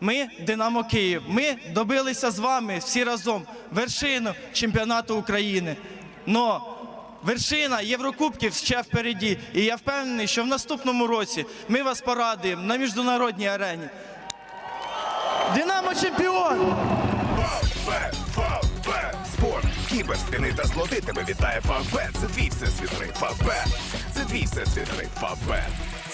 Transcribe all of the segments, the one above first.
Ми Динамо Київ. Ми добилися з вами всі разом вершину чемпіонату України. Но вершина Єврокубків ще впереді. І я впевнений, що в наступному році ми вас порадуємо на міжнародній арені. Динамо чемпіон! Спорт, кібер, та слоти тебе вітає Фавбет. Це твій всесвіт гри. Фавбет, це твій всесвіт гри. Фавбет,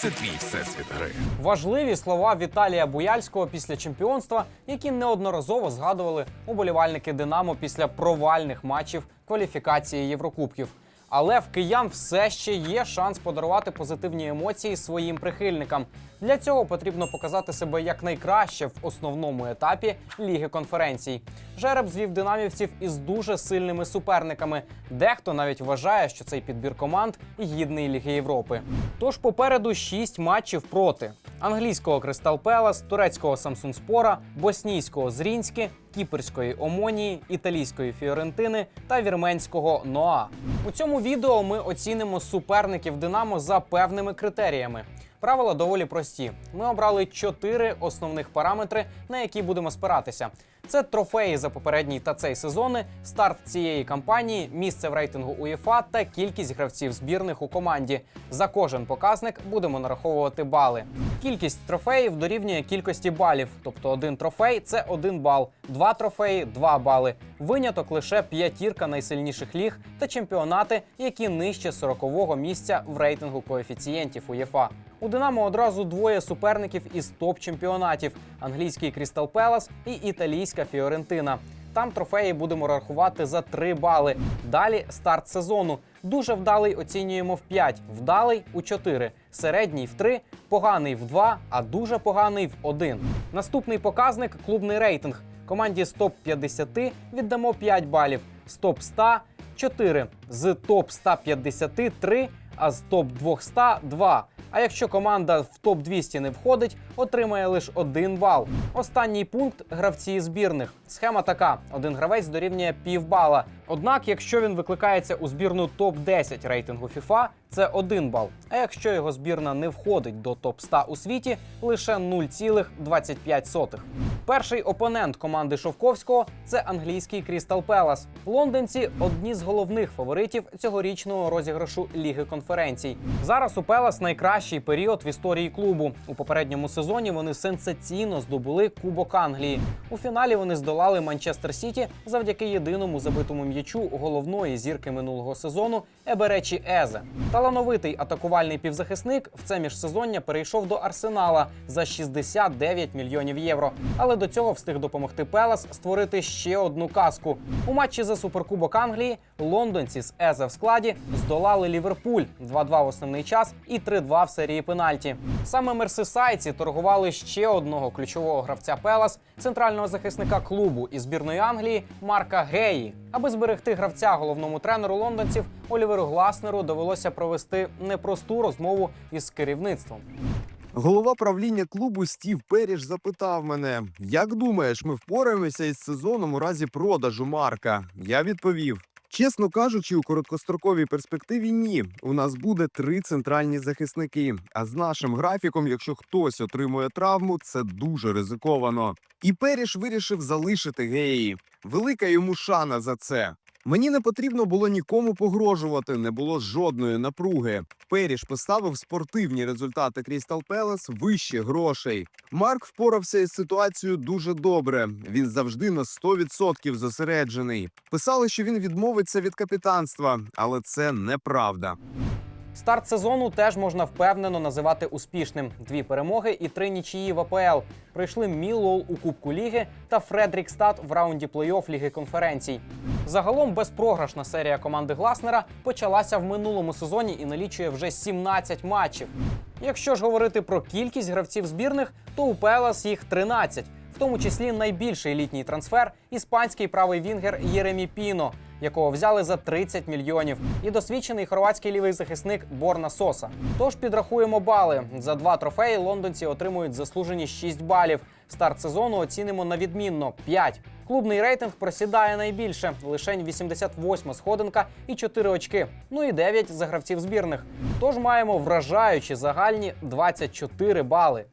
це твій всесвіт гри. Важливі слова Віталія Буяльського після чемпіонства, які неодноразово згадували уболівальники Динамо після провальних матчів кваліфікації Єврокубків. Але в киян все ще є шанс подарувати позитивні емоції своїм прихильникам. Для цього потрібно показати себе якнайкраще в основному етапі Ліги конференцій. Жереб звів динамівців із дуже сильними суперниками. Дехто навіть вважає, що цей підбір команд гідний Ліги Європи. Тож попереду шість матчів проти англійського Кристал Пелас, турецького Самсунспора, боснійського Зрінське, кіперської Омонії, італійської Фіорентини та вірменського Ноа. У цьому відео ми оцінимо суперників Динамо за певними критеріями. Правила доволі прості. Ми обрали чотири основних параметри, на які будемо спиратися. Це трофеї за попередній та цей сезони, старт цієї кампанії, місце в рейтингу УЄФА та кількість гравців збірних у команді. За кожен показник будемо нараховувати бали. Кількість трофеїв дорівнює кількості балів, тобто один трофей це один бал, два трофеї два бали. Виняток лише п'ятірка найсильніших ліг та чемпіонати, які нижче 40-го місця в рейтингу коефіцієнтів УЄФА. У Динамо одразу двоє суперників із топ-чемпіонатів: англійський Крістал Пелас і італійська Фіорентина. Там трофеї будемо рахувати за 3 бали. Далі старт сезону. Дуже вдалий оцінюємо в 5, вдалий у 4, середній в 3, поганий в 2, а дуже поганий в 1. Наступний показник клубний рейтинг. Команді з топ 50 віддамо 5 балів, з топ 100 – 4, з топ 150 – 3, а з топ 200 – 2. А якщо команда в топ 200 не входить, отримає лише один бал. Останній пункт гравці збірних. Схема така: один гравець дорівнює півбала. Однак, якщо він викликається у збірну топ 10 рейтингу FIFA, це один бал. А якщо його збірна не входить до топ 100 у світі, лише 0,25. Перший опонент команди Шовковського це англійський Крістал Пелас. Лондонці одні з головних фаворитів цьогорічного розіграшу Ліги конференцій. Зараз у Пелас найкращий період в історії клубу. У попередньому сезоні вони сенсаційно здобули Кубок Англії. У фіналі вони здолали Манчестер Сіті завдяки єдиному забитому м'ячу головної зірки минулого сезону Еберечі Езе. Талановитий атакувальний півзахисник в це міжсезоння перейшов до Арсенала за 69 мільйонів євро. Але до цього встиг допомогти Пелас створити ще одну казку. У матчі за суперкубок Англії лондонці з Езе в складі здолали Ліверпуль 2-2 в основний час і 3-2 в серії пенальті. Саме мерсисайці торгували ще одного ключового гравця Пелас, центрального захисника клубу і збірної Англії Марка Геї. Аби зберегти гравця головному тренеру лондонців Оліверу Гласнеру довелося провести непросту розмову із керівництвом. Голова правління клубу Стів Періш запитав мене: як думаєш, ми впораємося із сезоном у разі продажу Марка? Я відповів. Чесно кажучи, у короткостроковій перспективі ні. У нас буде три центральні захисники. А з нашим графіком, якщо хтось отримує травму, це дуже ризиковано. І Періш вирішив залишити геї. Велика йому шана за це. Мені не потрібно було нікому погрожувати, не було жодної напруги. Періш поставив спортивні результати Крістал Пелес вище грошей. Марк впорався із ситуацією дуже добре. Він завжди на 100% зосереджений. Писали, що він відмовиться від капітанства, але це неправда. Старт сезону теж можна впевнено називати успішним. Дві перемоги і три нічиї в АПЛ. Пройшли Міллоу у Кубку Ліги та Фредрікстад в раунді плей-офф Ліги конференцій. Загалом безпрограшна серія команди Гласнера почалася в минулому сезоні і налічує вже 17 матчів. Якщо ж говорити про кількість гравців збірних, то у Пелас їх 13, в тому числі найбільший літній трансфер іспанський правий вінгер Єремі Піно, якого взяли за 30 мільйонів, і досвідчений хорватський лівий захисник Борна Соса. Тож підрахуємо бали. За два трофеї лондонці отримують заслужені 6 балів. Старт сезону оцінимо на відмінно 5. Клубний рейтинг просідає найбільше лишень 88 сходинка і 4 очки. Ну і 9 за гравців збірних. Тож маємо вражаючі загальні 24 бали.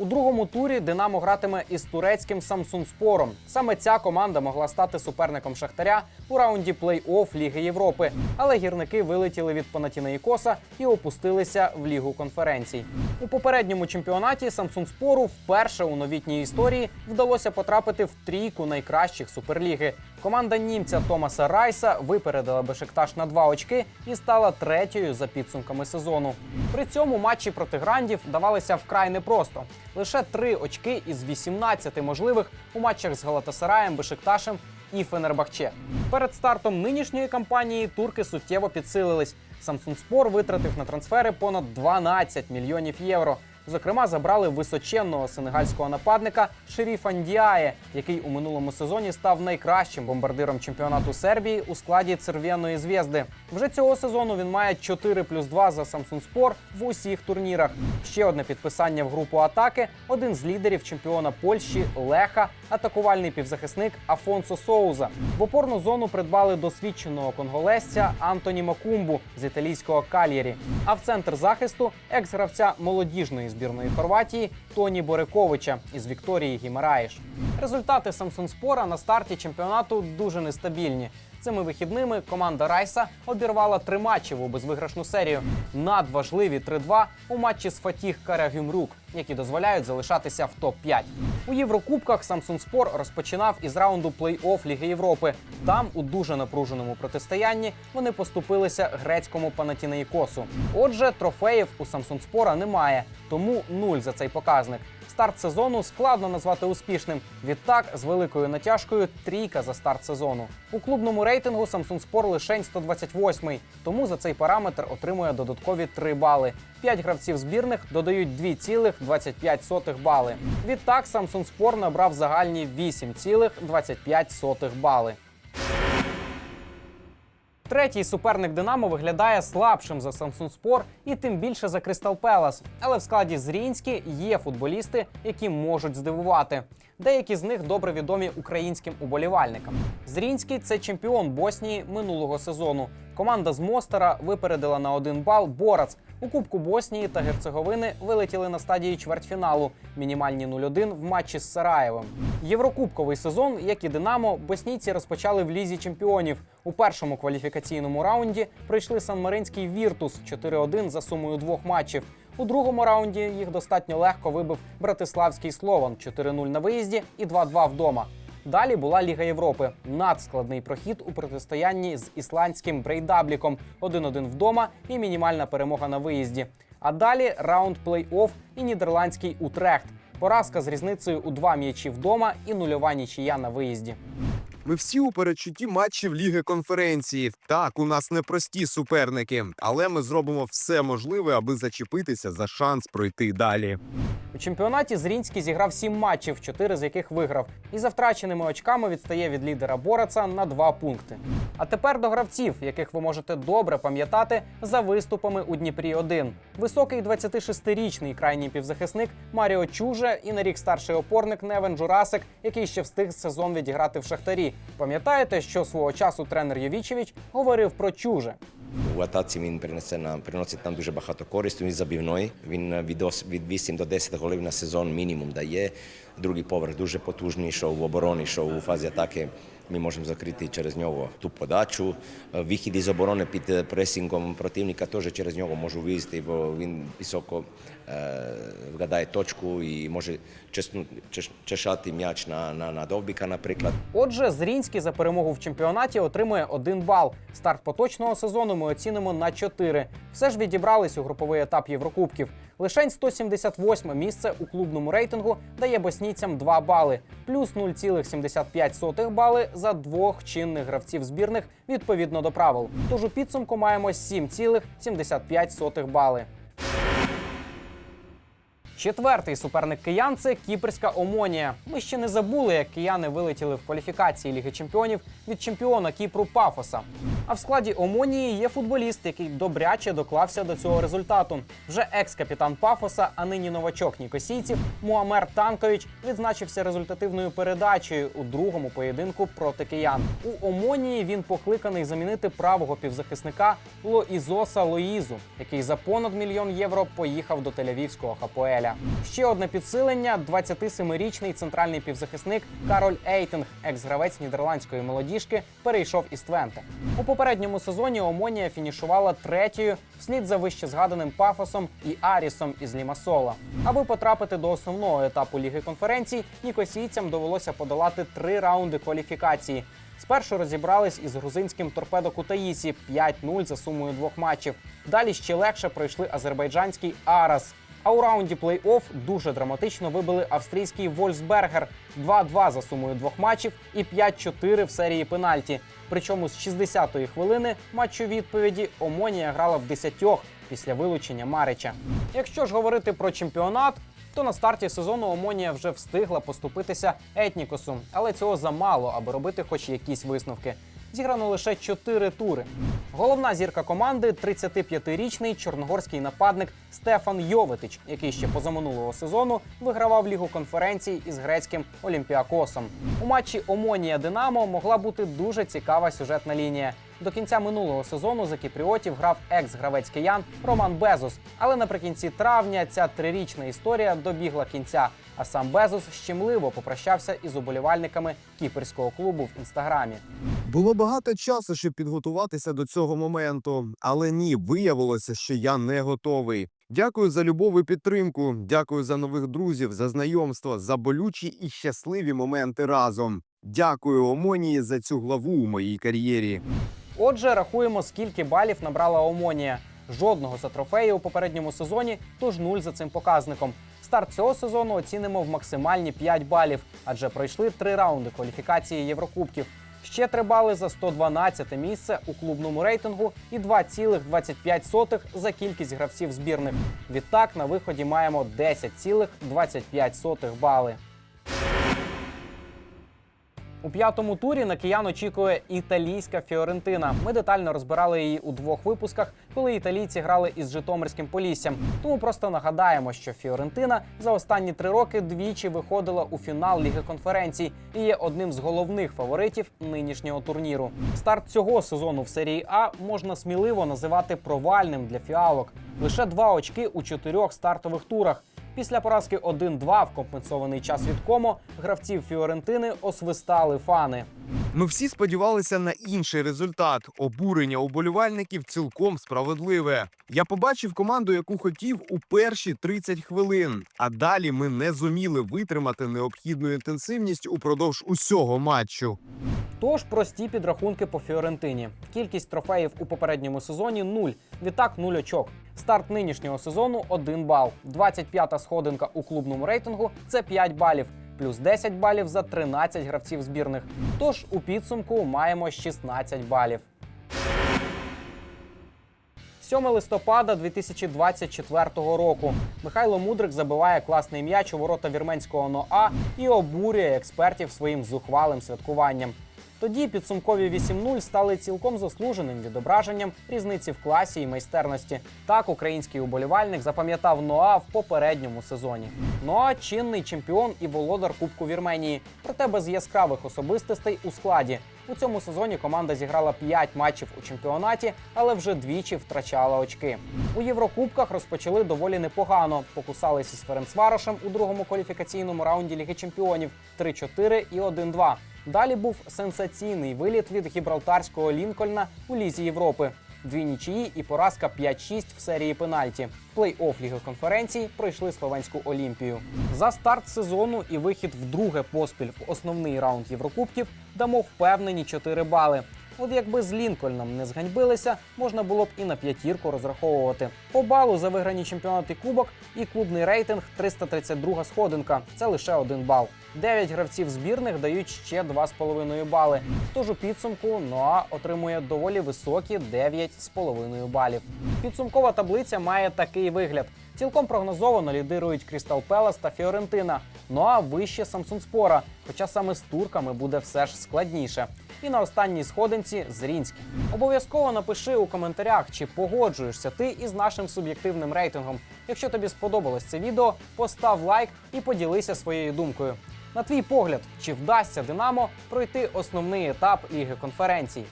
У другому турі Динамо гратиме із турецьким Самсунспором. Саме ця команда могла стати суперником Шахтаря у раунді плей-офф Ліги Європи. Але гірники вилетіли від Панатінаїкоса і опустилися в лігу конференцій. У попередньому чемпіонаті Самсунспору вперше у новітній історії вдалося потрапити в трійку найкращих суперліги. Команда німця Томаса Райса випередила Бешикташ на два очки і стала третьою за підсумками сезону. При цьому матчі проти грандів давалися вкрай непросто. Лише три очки із 18 можливих у матчах з Галатасараєм, Бешикташем і Фенербахче. Перед стартом нинішньої кампанії турки суттєво підсилились. Самсунспор витратив на трансфери понад 12 мільйонів євро. Зокрема, забрали височенного сенегальського нападника Шеріфа Ndіає, який у минулому сезоні став найкращим бомбардиром чемпіонату Сербії у складі Церв'яної зв'язди. Вже цього сезону він має 4 плюс 2 за Самсунспор в усіх турнірах. Ще одне підписання в групу атаки. Один з лідерів чемпіона Польщі Леха, атакувальний півзахисник Афонсо Соуза. В опорну зону придбали досвідченого конголезця Антоні Макумбу з італійського Кальєрі. А в центр захисту екс-гравця молодіжної збірної Хорватії Тоні Бориковича із Вікторії Гімараєш. Результати Самсунспора на старті чемпіонату дуже нестабільні. Цими вихідними команда Райса обірвала три матчі в безвиграшну серію. Надважливі 3-2 у матчі з Фатіх Карагюмрук, які дозволяють залишатися в топ-5. У Єврокубках Самсунспор розпочинав із раунду плей-офф Ліги Європи. Там, у дуже напруженому протистоянні, вони поступилися грецькому Панатінаїкосу. Отже, трофеїв у Самсунспора немає, тому нуль за цей показник. Старт сезону складно назвати успішним. Відтак, з великою натяжкою трійка за старт сезону. У клубному рейтингу Samsung Sport лишень 128-й, тому за цей параметр отримує додаткові 3 бали. П'ять гравців збірних додають 2,25 бали. Відтак Samsung Sport набрав загальні 8,25 бали. Третій суперник Динамо виглядає слабшим за Самсунспор і тим більше за Кристал Пелас. Але в складі Зрінські є футболісти, які можуть здивувати. Деякі з них добре відомі українським уболівальникам. Зрінський це чемпіон Боснії минулого сезону. Команда з Мостера випередила на один бал Борац. У Кубку Боснії та Герцеговини вилетіли на стадії чвертьфіналу. Мінімальні 0-1 в матчі з Сараєвом. Єврокубковий сезон, як і Динамо, боснійці розпочали в лізі чемпіонів. У першому кваліфікаційному раунді пройшли Сан-Маринський Віртус 4-1 за сумою двох матчів. У другому раунді їх достатньо легко вибив Братиславський Слован 4-0 на виїзді і 2-2 вдома. Далі була Ліга Європи. Надскладний прохід у протистоянні з ісландським Брейдабліком 1-1 вдома і мінімальна перемога на виїзді. А далі раунд плей-офф і нідерландський Утрехт. Поразка з різницею у два м'ячі вдома і нульова нічия на виїзді. Ми всі у передчутті матчів Ліги конференції. Так, у нас непрості суперники, але ми зробимо все можливе, аби зачепитися за шанс пройти далі. У чемпіонаті Зрінський зіграв сім матчів, чотири з яких виграв, і за втраченими очками відстає від лідера Бораца на два пункти. А тепер до гравців, яких ви можете добре пам'ятати за виступами у Дніпрі 1 Високий 26-річний крайній півзахисник Маріо Чуже і на рік старший опорник Невен Журасик, який ще встиг сезон відіграти в Шахтарі. Пам'ятаєте, що свого часу тренер Йовічевич говорив про Чуже? У він принесе нам, приносить нам дуже багато користі. Він забивний. Він від, 8 до 10 голів на сезон мінімум дає. Другий поверх дуже потужний, що в обороні, що у фазі атаки. Ми можемо закрити через нього ту подачу. Вихід із оборони під пресингом противника теж через нього можу виїзди, бо він високо вгадає точку і може чешати м'яч на, на, на довбіка, наприклад. Отже, Зрінський за перемогу в чемпіонаті отримує один бал. Старт поточного сезону ми оцінимо на 4. Все ж відібрались у груповий етап Єврокубків. Лишень 178 місце у клубному рейтингу дає боснійцям 2 бали, плюс 0,75 бали за двох чинних гравців збірних відповідно до правил. Тож у підсумку маємо 7,75 бали. Четвертий суперник киян це кіпрська Омонія. Ми ще не забули, як кияни вилетіли в кваліфікації Ліги Чемпіонів від чемпіона Кіпру Пафоса. А в складі Омонії є футболіст, який добряче доклався до цього результату. Вже екс-капітан Пафоса, а нині новачок Нікосійців Муамер Танкович відзначився результативною передачею у другому поєдинку проти киян. У Омонії він покликаний замінити правого півзахисника Лоізоса Лоїзу, який за понад мільйон євро поїхав до Тель-Авівського Хапоеля. Ще одне підсилення: 27-річний центральний півзахисник Кароль Ейтинг, екс-гравець нідерландської молодіжки, перейшов із Твенте. У попередньому сезоні Омонія фінішувала третьою вслід за вище згаданим Пафосом і Арісом із Лімасола. Аби потрапити до основного етапу Ліги конференцій, нікосійцям довелося подолати три раунди кваліфікації. Спершу розібрались із грузинським торпедо Кутаїсі 5-0 за сумою двох матчів. Далі ще легше пройшли азербайджанський Арас. А у раунді плей-офф дуже драматично вибили австрійський Вольсбергер 2-2 за сумою двох матчів і 5-4 в серії пенальті. Причому з 60-ї хвилини матчу відповіді Омонія грала в 10 після вилучення Марича. Якщо ж говорити про чемпіонат, то на старті сезону Омонія вже встигла поступитися етнікосу, але цього замало, аби робити хоч якісь висновки. Зіграно лише 4 тури. Головна зірка команди 35-річний чорногорський нападник Стефан Йоветич, який ще позаминулого сезону вигравав лігу конференцій із грецьким Олімпіакосом. У матчі Омонія Динамо могла бути дуже цікава сюжетна лінія. До кінця минулого сезону за кіпріотів грав екс-гравець киян Роман Безос. Але наприкінці травня ця трирічна історія добігла кінця. А сам Безос щемливо попрощався із уболівальниками кіперського клубу в інстаграмі. Було багато часу, щоб підготуватися до цього моменту, але ні, виявилося, що я не готовий. Дякую за любов і підтримку. Дякую за нових друзів, за знайомство, за болючі і щасливі моменти разом. Дякую Омонії за цю главу у моїй кар'єрі. Отже, рахуємо, скільки балів набрала Омонія. Жодного за трофеї у попередньому сезоні, тож нуль за цим показником. Старт цього сезону оцінимо в максимальні 5 балів, адже пройшли три раунди кваліфікації Єврокубків. Ще три бали за 112 місце у клубному рейтингу і 2,25 за кількість гравців збірних. Відтак на виході маємо 10,25 бали. У п'ятому турі на киян очікує італійська Фіорентина. Ми детально розбирали її у двох випусках, коли італійці грали із Житомирським Поліссям. Тому просто нагадаємо, що Фіорентина за останні три роки двічі виходила у фінал Ліги конференцій і є одним з головних фаворитів нинішнього турніру. Старт цього сезону в серії А можна сміливо називати провальним для фіалок. Лише два очки у чотирьох стартових турах. Після поразки 1-2 в компенсований час від комо гравців Фіорентини освистали фани. Ми всі сподівалися на інший результат. Обурення уболівальників цілком справедливе. Я побачив команду, яку хотів у перші 30 хвилин. А далі ми не зуміли витримати необхідну інтенсивність упродовж усього матчу. Тож прості підрахунки по Фіорентині. Кількість трофеїв у попередньому сезоні 0, відтак 0 очок. Старт нинішнього сезону 1 бал. 25-та сходинка у клубному рейтингу це 5 балів. Плюс 10 балів за 13 гравців збірних. Тож у підсумку маємо 16 балів. 7 листопада 2024 року Михайло Мудрик забиває класний м'яч у ворота вірменського НОА і обурює експертів своїм зухвалим святкуванням. Тоді підсумкові 8-0 стали цілком заслуженим відображенням різниці в класі і майстерності. Так український уболівальник запам'ятав Ноа в попередньому сезоні. Ноа чинний чемпіон і володар Кубку Вірменії, проте без яскравих особистостей у складі. У цьому сезоні команда зіграла 5 матчів у чемпіонаті, але вже двічі втрачала очки. У Єврокубках розпочали доволі непогано. Покусалися з Ференцварошем у другому кваліфікаційному раунді Ліги Чемпіонів 3-4 і 1-2. Далі був сенсаційний виліт від гібралтарського Лінкольна у Лізі Європи. Дві нічиї і поразка 5-6 в серії пенальті. Плей-офф Ліги конференцій пройшли словенську Олімпію. За старт сезону і вихід вдруге поспіль в основний раунд Єврокубків дамо впевнені 4 бали. От якби з Лінкольном не зганьбилися, можна було б і на п'ятірку розраховувати. По балу за виграні чемпіонати кубок і клубний рейтинг 332 сходинка. Це лише один бал. Дев'ять гравців збірних дають ще 2,5 бали. Тож у підсумку Ноа отримує доволі високі 9,5 балів. Підсумкова таблиця має такий вигляд: Цілком прогнозовано лідирують Крістал Пелас та Фіорентина. Ну а вище Самсун Спора, хоча саме з турками буде все ж складніше. І на останній сходинці Зрінський. Обов'язково напиши у коментарях, чи погоджуєшся ти із нашим суб'єктивним рейтингом. Якщо тобі сподобалось це відео, постав лайк і поділися своєю думкою. На твій погляд, чи вдасться Динамо пройти основний етап Ліги конференцій?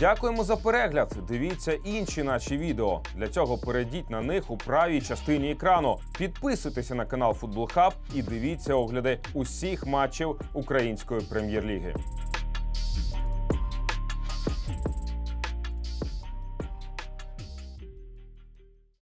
Дякуємо за перегляд. Дивіться інші наші відео. Для цього перейдіть на них у правій частині екрану. Підписуйтеся на канал Футбол Хаб і дивіться огляди усіх матчів української прем'єр-ліги.